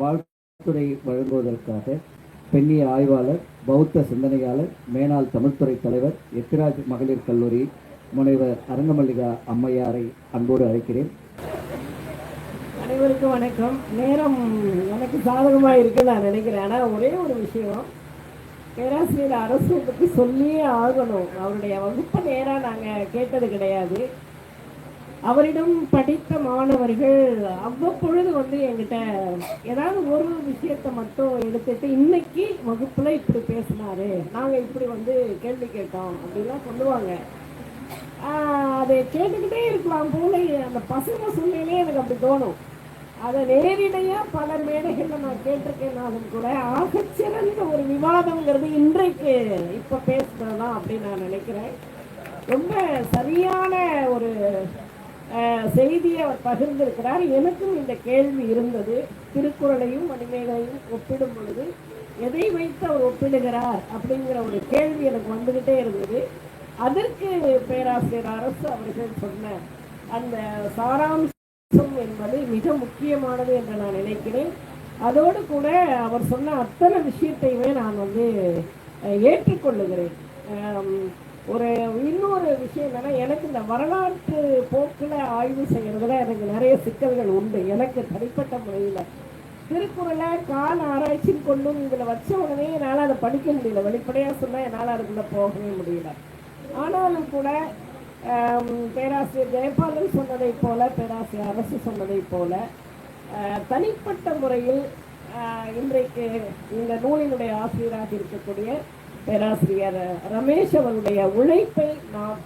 வாழ்த்துறை வழங்குவதற்காக பெண்ணிய ஆய்வாளர் பௌத்த சிந்தனையாளர் மேனாள் தமிழ்துறை தலைவர் எத்திராஜ் மகளிர் கல்லூரி முனைவர் அரங்கமல்லிகா அம்மையாரை அன்போடு அழைக்கிறேன். அனைவருக்கும் வணக்கம். நேரம் எனக்கு சாதகமாக இருக்குன்னு நான் நினைக்கிறேன். ஆனால் ஒரே ஒரு விஷயம் பேராசிரியர் அரசு பற்றி சொல்லியே ஆகணும். அவருடைய வகுப்பு நேராக நாங்கள் கேட்டது கிடையாது. அவரிடம் படித்த மாணவர்கள் அவ்வப்பொழுது வந்து எங்கிட்ட ஏதாவது ஒரு விஷயத்தை மட்டும் எடுத்துட்டு இன்னைக்கு வகுப்புல இப்படி பேசினாரு. நாங்கள் இப்படி வந்து கேள்வி கேட்டோம். அப்படிலாம் சொல்லுவாங்க. அதை கேட்டுக்கிட்டே இருக்கலாம் போல அந்த பசங்க சூழ்நிலையே எனக்கு அப்படி தோணும். அதை நேரிடையாக பல மேடைகளில் நான் கேட்டிருக்கேனாலும் கூட ஆகச்சிறந்த ஒரு விவாதம்ங்கிறது இன்றைக்கு இப்போ பேசுகிறதா அப்படின்னு நான் நினைக்கிறேன். ரொம்ப சரியான ஒரு செய்தியை அவர் பகிர்ந்திருக்கிறார். எனக்கும் இந்த கேள்வி இருந்தது. திருக்குறளையும் மணிமேகலையும் ஒப்பிடும் பொழுது எதை வைத்து அவர் ஒப்பிடுகிறார் அப்படிங்கிற ஒரு கேள்வி எனக்கு வந்துகிட்டே இருந்தது. அதற்கு பேராசிரியர் அரசு அவர்கள் சொன்ன அந்த சாராம்சம் என்பது மிக முக்கியமானது என்று நான் நினைக்கிறேன். அதோடு கூட அவர் சொன்ன அத்தனை விஷயத்தையுமே நான் வந்து ஏற்றுக்கொள்ளுகிறேன். ஒரு இன்னொரு விஷயம் என்னன்னா எனக்கு இந்த வரலாற்று போக்கில் ஆய்வு செய்கிறதுல எனக்கு நிறைய சிக்கல்கள் உண்டு. எனக்கு தனிப்பட்ட முறையில் திருக்குறளை கால ஆராய்ச்சின்னு கொண்டும் இதில் வச்ச உடனே என்னால் அதை படிக்க முடியல. வெளிப்படையாக சொன்னால் என்னால் அதுக்குள்ளே போகவே முடியல. ஆனாலும் கூட பேராசிரியர் ஜெயபாலன் சொன்னதைப் போல பேராசிரியர் அரசு சொன்னதைப் போல தனிப்பட்ட முறையில் இன்றைக்கு இந்த நூலினுடைய ஆசிரியராக இருக்கக்கூடிய பேராசிரியர் ரமேஷ் அவருடைய உழைப்பை நாம்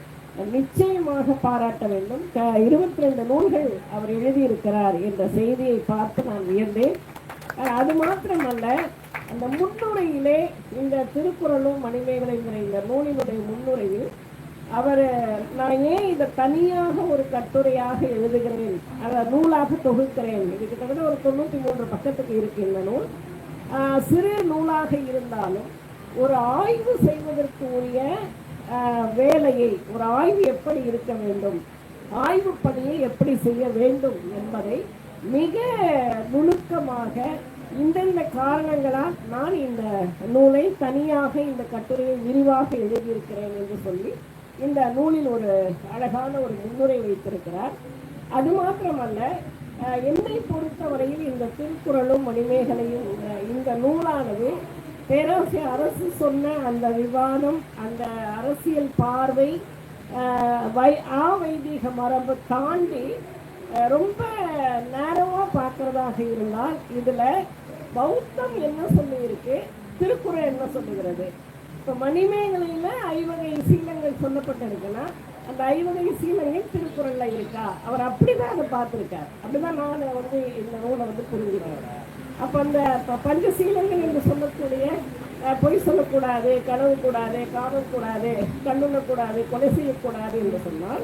நிச்சயமாக பாராட்ட வேண்டும். இருபத்தி ரெண்டு நூல்கள் அவர் எழுதியிருக்கிறார் என்ற செய்தியை பார்த்து நான் வியந்தேன். அது மாத்திரமல்ல அந்த முன்னுரையிலே இந்த திருக்குறளும் மணிமேகலைங்கிற இந்த நூலினுடைய முன்னுரையில் அவர் நான் ஏன் இதை தனியாக ஒரு கட்டுரையாக எழுதுகிறேன் அதை நூலாக தொகுக்கிறேன் இது கிட்டத்தட்ட ஒரு தொண்ணூற்றி மூன்று பக்கத்துக்கு இருக்கு இந்த நூல். ஆஹ் சிறு நூலாக இருந்தாலும் ஒரு ஆய்வு செய்வதற்கு உரிய வேலையை ஒரு ஆய்வு எப்படி இருக்க வேண்டும் ஆய்வு பணியை எப்படி செய்ய வேண்டும் என்பதை மிக நுணுக்கமாக இந்தந்த காரணங்களால் நான் இந்த நூலை தனியாக இந்த கட்டுரையை விரிவாக எழுதியிருக்கிறேன் என்று சொல்லி இந்த நூலில் ஒரு அழகான ஒரு முன்னுரை வைத்திருக்கிறார். அது மாத்திரமல்ல என்னை பொறுத்தவரையில் இந்த திருக்குறளும் மணிமேகலையும் இந்த நூலானது பேராசிரியர் அரசு சொன்ன அந்த விவாதம் அந்த அரசியல் பார்வை வை ஆ வைதீக மரபு தாண்டி ரொம்ப நேரமாக பார்க்கறதாக இருந்தால் இதில் பௌத்தம் என்ன சொல்லியிருக்கு திருக்குறள் என்ன சொல்லுகிறது? இப்போ மணிமேகலையில் ஐவகை சீலங்கள் சொல்லப்பட்டிருக்குன்னா அந்த ஐவகை சீலங்கள் திருக்குறளில் இருக்கா? அவர் அப்படி தான் அதை பார்த்துருக்கார். அப்படிதான் நான் வந்து இந்த நூலை வந்து புரிஞ்சுக்கிறேன். அப்போ அந்த ப- பஞ்சசீலங்கள் என்று சொல்லக்கூடிய பொய் சொல்லக்கூடாது கனவு கூடாது காதல் கூடாது கண்ணுணக்கூடாது கொலை செய்யக்கூடாது என்று சொன்னால்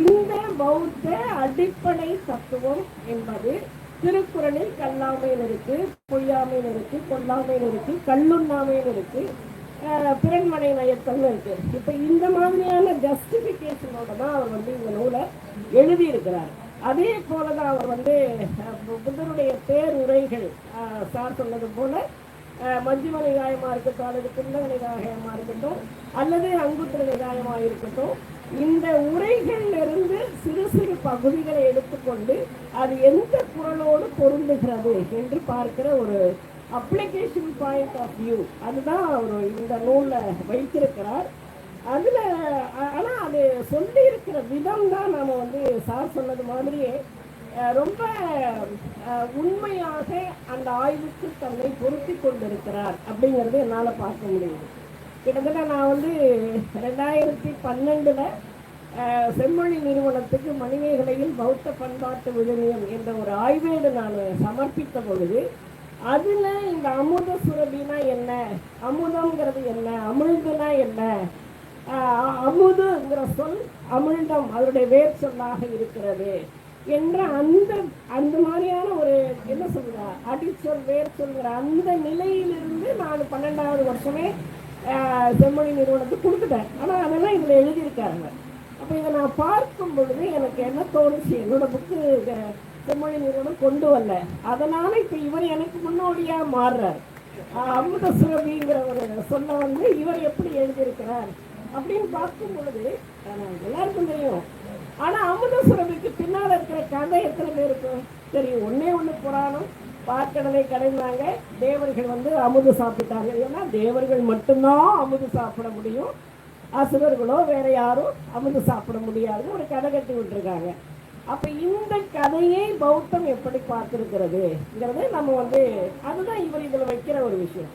இந்த பௌத்த அடிப்படை தத்துவம் என்பது திருக்குறளில் கல்லாமையில் இருக்கு பொய்யாமையில் இருக்கு கொல்லாமையில் இருக்கு கல்லுண்ணாமையில் இருக்கு பிறன்மனை நயத்தல் இருக்கு. இப்போ இந்த மாதிரியான ஜஸ்டிஃபிகேஷனோட தான் அவர் வந்து இந்த நூலை எழுதியிருக்கிறார். அதே போல தான் அவர் வந்து புத்தருடைய பேருரைகள் சார் சொன்னது போல அஹ், மஞ்சும இருக்கட்டும் அல்லது குண்டக நிகாயமாக இருக்கட்டும் அல்லது அங்குத்திர நிகாயமாக இருக்கட்டும் இந்த உரைகளிலிருந்து சிறு சிறு பகுதிகளை எடுத்துக்கொண்டு அது எந்த குரலோடு பொருந்துகிறது என்று பார்க்கிற ஒரு அப்ளிகேஷன் பாயிண்ட் ஆஃப் வியூ அதுதான் அவர் இந்த நூலில் வைத்திருக்கிறார். அதில் ஆனால் அது சொல்லி இருக்கிற விதம் தான் நம்ம வந்து சார் சொன்னது மாதிரியே ரொம்ப உண்மையாக அந்த ஆய்வுக்கு தன்னை பொருத்தி கொண்டிருக்கிறார் அப்படிங்கிறது என்னால் பார்க்க முடியுது. கிட்டத்தட்ட நான் வந்து ரெண்டாயிரத்தி பன்னெண்டில் செம்மொழி நிறுவனத்துக்கு மணிமேகலையில் பௌத்த பண்பாட்டு விழுமியம் என்ற ஒரு ஆய்வேடு நான் சமர்ப்பித்த பொழுது அதில் இந்த அமுத சுரபினா என்ன அமுதம்ங்கிறது என்ன அமிழ்துனா என்ன அமுதுங்கிற சொல் அமிழ்தம் அதனுடைய வேர் சொல்லாக இருக்கிறது என்ற அந்த அந்த மாதிரியான ஒரு என்ன சொல்ற? அடிச்சொல் வேர் சொல்கிற அந்த நிலையிலிருந்து நான் பன்னெண்டாவது வருஷமே செம்மொழி நிறுவனத்துக்கு கொடுத்துட்டேன். ஆனால் அதெல்லாம் இதில் எழுதியிருக்காங்க அப்போ இதை நான் பார்க்கும் பொழுது எனக்கு என்ன தோணுச்சு? என்னோட புக்கு செம்மொழி நிறுவனம் கொண்டு வரல. அதனால இப்போ இவர் எனக்கு முன்னோடியாக மாறுறார். ஆஹ் அமுத சுரபிங்கிற ஒரு சொல்ல வந்து இவர் எப்படி எழுதியிருக்கிறார்? அப்படின்னு பார்க்கும் பொழுது எல்லாருக்கும் தெரியும். ஆனா அமுத சுரபிக்கு இருக்கிற கதை எத்தனை பேருக்கும் தெரியும் ஒன்னே ஒன்று புராணம். பார்க்கடலை கடைந்தாங்க. தேவர்கள் வந்து அமுது சாப்பிட்டாங்க ஏன்னா தேவர்கள் மட்டும்தான் அமுது சாப்பிட முடியும். அசுரர்களோ வேற யாரும் அமுது சாப்பிட முடியாதுன்னு ஒரு கதை கட்டி விட்டுருக்காங்க. அப்ப இந்த கதையை பௌத்தம் எப்படி பார்த்துருக்கிறதுங்கிறது நம்ம வந்து அதுதான் இவர் இதில் வைக்கிற ஒரு விஷயம்.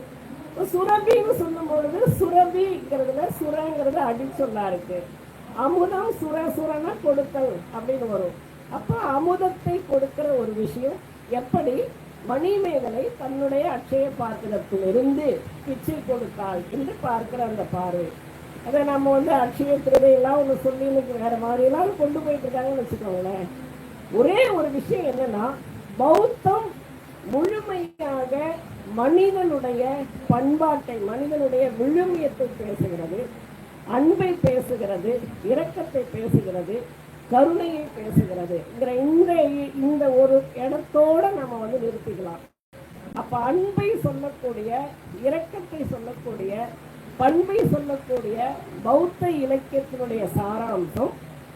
சுரபின்னு சொல்லும்பொழுது சுரபிங்கிறதுல சுரங்கிறது அடிச்சொல்லா இருக்கு. அமுதம் சுர சுரனா கொடுத்தல் அப்படின்னு வரும். அப்போ அமுதத்தை கொடுக்கிற ஒரு விஷயம் எப்படி? மணிமேகலை தன்னுடைய அட்சய பாத்திரத்திலிருந்து பிச்சை கொடுத்தாள் என்று பார்க்கிற அந்த பார்வை அதை நம்ம வந்து அட்சய திருதையெல்லாம் ஒன்று சொல்லி இன்னைக்கு வேற மாதிரியெல்லாம் கொண்டு போயிட்டு இருக்காங்கன்னு வச்சுக்கோங்களேன். ஒரே ஒரு விஷயம் என்னன்னா பௌத்தம் முழுமையாக மனிதனுடைய பண்பாட்டை மனிதனுடைய விழுமியத்தை பேசுகிறது அன்பை பேசுகிறது இரக்கத்தை பேசுகிறது கருணையை பேசுகிறதுங்கிற இந்த இந்த ஒரு இடத்தோட நம்ம வந்து நிறுத்திக்கலாம். அப்ப அன்பை சொல்லக்கூடிய இரக்கத்தை சொல்லக்கூடிய பண்பை சொல்லக்கூடிய பௌத்த இலக்கியத்தினுடைய சாராம்சம்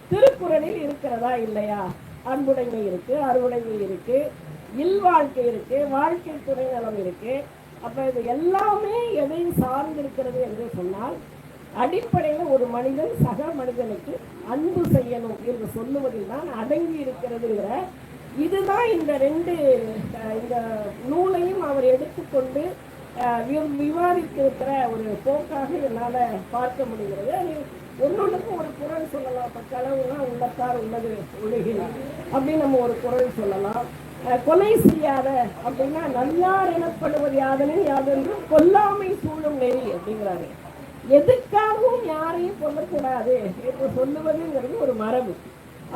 திருக்குறளில் இருக்கிறதா இல்லையா? அன்புடைமை இருக்கு அறுவடைமை இருக்கு இல்வாழ்க்கை இருக்கு வாழ்க்கை துணை நலம் இருக்கு. அப்ப இது எல்லாமே எதையும் சார்ந்திருக்கிறது என்று சொன்னால் அடிப்படையில் ஒரு மனிதன் சக மனிதனுக்கு அன்பு செய்யணும் என்று சொல்லுவதில் தான் அடங்கி இருக்கிறதுங்கிற இதுதான் இந்த ரெண்டு இந்த நூலையும் அவர் எடுத்துக்கொண்டு அஹ், விவாதித்திருக்கிற ஒரு போக்காக என்னால் பார்க்க முடிகிறது. ஒன்றொன்றுக்கும் ஒன்னொன்றுக்கும் ஒரு குரல் சொல்லலாம். இப்போ களவுனா உள்ளத்தார் உள்ளது ஒழுகில் அப்படின்னு நம்ம ஒரு குரல் சொல்லலாம். கொலை செய்யாத அப்படின்னா நல்லார் எனப்படுவது யாதனும் யாதென்று கொல்லாமை சூழும் நெறி அப்படிங்கிறாரு. எதுக்காகவும் யாரையும் கொல்லக்கூடாது என்று சொல்லுவதுங்கிறது ஒரு மரபு.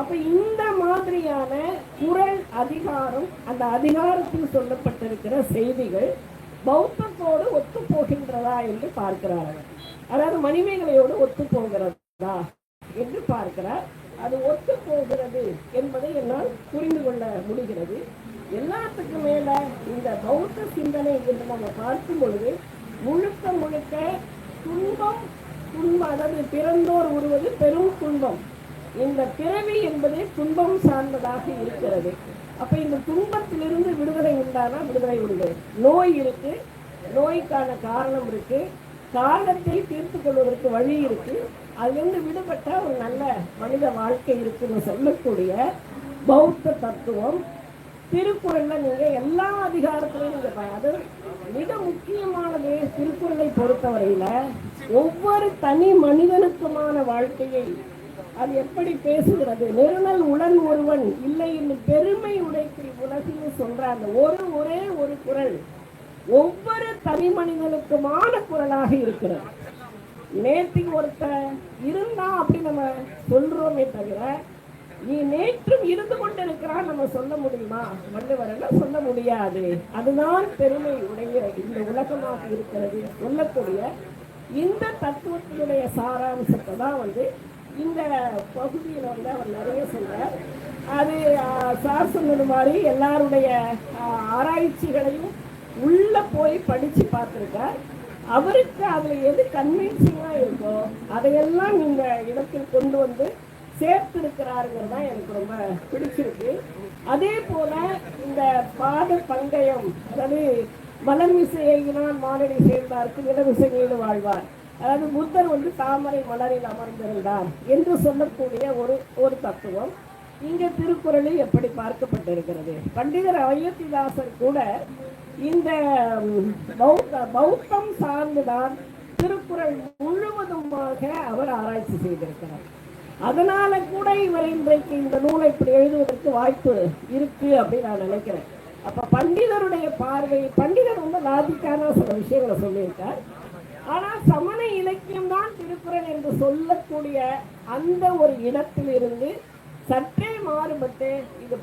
அப்ப இந்த மாதிரியான குரல் அதிகாரம் அந்த அதிகாரத்தில் சொல்லப்பட்டிருக்கிற செய்திகள் பௌத்தத்தோடு ஒத்து போகின்றதா என்று பார்க்கிறார்கள். அதாவது மணிமேகலையோடு ஒத்து போகிறதா என்று பார்க்கிறார். அது ஒத்து போகிறது என்பதை என்னால் புரிந்து கொள்ள முடிகிறது. எல்லாத்துக்கும் மேல இந்த பௌத்த சிந்தனை என்று நம்ம பார்க்கும் பொழுது முழுக்க முழுக்க துன்பம் துன்பம் அதாவது பிறந்தோர் உருவது பெரும் துன்பம். இந்த பிறவி என்பது துன்பம் சார்ந்ததாக இருக்கிறது. அப்ப இந்த துன்பத்திலிருந்து விடுதலை உண்டானா விடுதலை உண்டு. நோய் இருக்கு நோய்க்கான காரணம் இருக்கு. காரணத்தை தீர்த்து கொள்வதற்கு வழி இருக்கு. அதுலேருந்து விடுபட்ட ஒரு நல்ல மனித வாழ்க்கை இருக்குன்னு சொல்லக்கூடிய பௌத்த தத்துவம். திருக்குறளில் நீங்கள் எல்லா அதிகாரத்திலையும் நீங்கள் அது மிக முக்கியமானது திருக்குறளை பொறுத்தவரையில ஒவ்வொரு தனி மனிதனுக்குமான வாழ்க்கையை அது எப்படி பேசுகிறது? நெருநல் உடன் ஒருவன் இல்லை இன்னும் பெருமை உடைக்கு உலகின்னு சொல்ற அந்த ஒரு ஒரே ஒரு குரல் ஒவ்வொரு தனி மனிதனுக்குமான குரலாக இருக்கிறது. நேற்றுக்கு ஒருத்தன் இருந்தான் அப்படி நம்ம சொல்றோமே தவிர நீ நேற்றும் இருந்து கொண்டிருக்கிறான் நம்ம சொல்ல முடியுமா? வள்ளுவரெல்லாம் சொல்ல முடியாது. அதுதான் பெருமை உடைய இந்த உலகமாக இருக்கிறது. சொல்லக்கூடிய இந்த தத்துவத்தினுடைய சாராம்சத்தை தான் வந்து இந்த பகுதியில் வந்து அவர் நிறைய சொல்றார். அது சார் சொன்னது மாதிரி எல்லாருடைய ஆராய்ச்சிகளையும் உள்ள போய் படிச்சு பார்த்துருக்கார். அவருக்கு அதுல எது கன்வின்சிங்கா இருக்கோ அதையெல்லாம் இந்த இடத்தில் கொண்டு வந்து சேர்த்திருக்கிறாருங்கிறது தான் எனக்கு ரொம்ப பிடிச்சிருக்கு. அதே போல இந்த பாத பந்தயம் அதாவது மலர்மிசையினால் மானடி சேர்ந்தார்க்கு நிலவிசையீடு வாழ்வார். அதாவது புத்தர் வந்து தாமரை மலரில் அமர்ந்திருந்தார் என்று சொல்லக்கூடிய ஒரு ஒரு தத்துவம். இங்கே திருக்குறளில் எப்படி பார்க்கப்பட்டிருக்கிறது? பண்டிதர் அயோத்திதாசர் கூட இந்த பௌத்த பௌத்தம் சார்ந்துதான் திருக்குறள் முழுவதுமாக அவர் ஆராய்ச்சி செய்திருக்கிறார். அதனால கூட இவர் இன்றைக்கு இந்த நூலை இப்படி எழுதுவதற்கு வாய்ப்பு இருக்கு அப்படின்னு நான் நினைக்கிறேன். அப்ப பண்டிதருடைய பார்வை பண்டிதர் ரொம்ப லாஜிக்கான சில விஷயங்களை சொல்லியிருக்கார். ஆனா சமண இலக்கியம் தான் திருக்குறள் என்று சொல்லக்கூடிய அந்த ஒரு இடத்திலிருந்து சற்றே மாறுபட்டு இது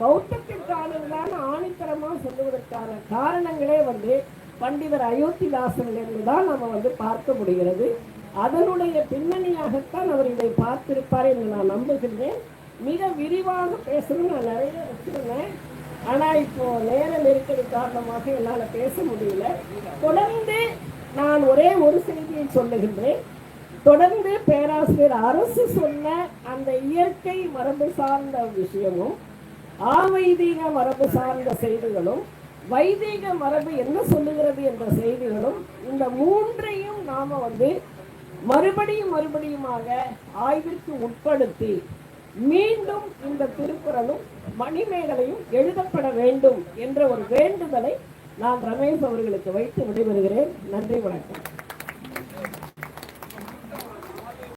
பௌத்தத்திற்கானதுதான் ஆணித்தரமாக சொல்லுவதற்கான காரணங்களே வந்து பண்டிதர் அயோத்திதாசனிலிருந்து தான் நம்ம வந்து பார்க்க முடிகிறது. அதனுடைய பின்னணியாகத்தான் அவர் இதை பார்த்திருப்பார் என்று நான் நம்புகின்றேன். மிக விரிவாக பேசணும்னு நான் நிறைய வச்சிருந்தேன். ஆனால் இப்போ நேர நெருக்கடி காரணமாக என்னால் பேச முடியல. தொடர்ந்து நான் ஒரே ஒரு செய்தியை சொல்லுகின்றேன். தொடர்ந்து பேராசிரியர் அரசு சொன்ன அந்த இயற்கை மரபு சார்ந்த விஷயமும் ஆவைதீக மரபு சார்ந்த செய்திகளும் வைதீக மரபு என்ன சொல்லுகிறது என்ற செய்திகளும் இந்த மூன்றையும் நாம வந்து மறுபடியும் மறுபடியுமாக ஆய்விற்கு உட்படுத்தி மீண்டும் இந்த திருக்குறளும் மணிமேகலையும் எழுதப்பட வேண்டும் என்ற ஒரு வேண்டுதலை நான் ரமேஷ் அவர்களுக்கு வைத்து விடைபெறுகிறேன். நன்றி வணக்கம்.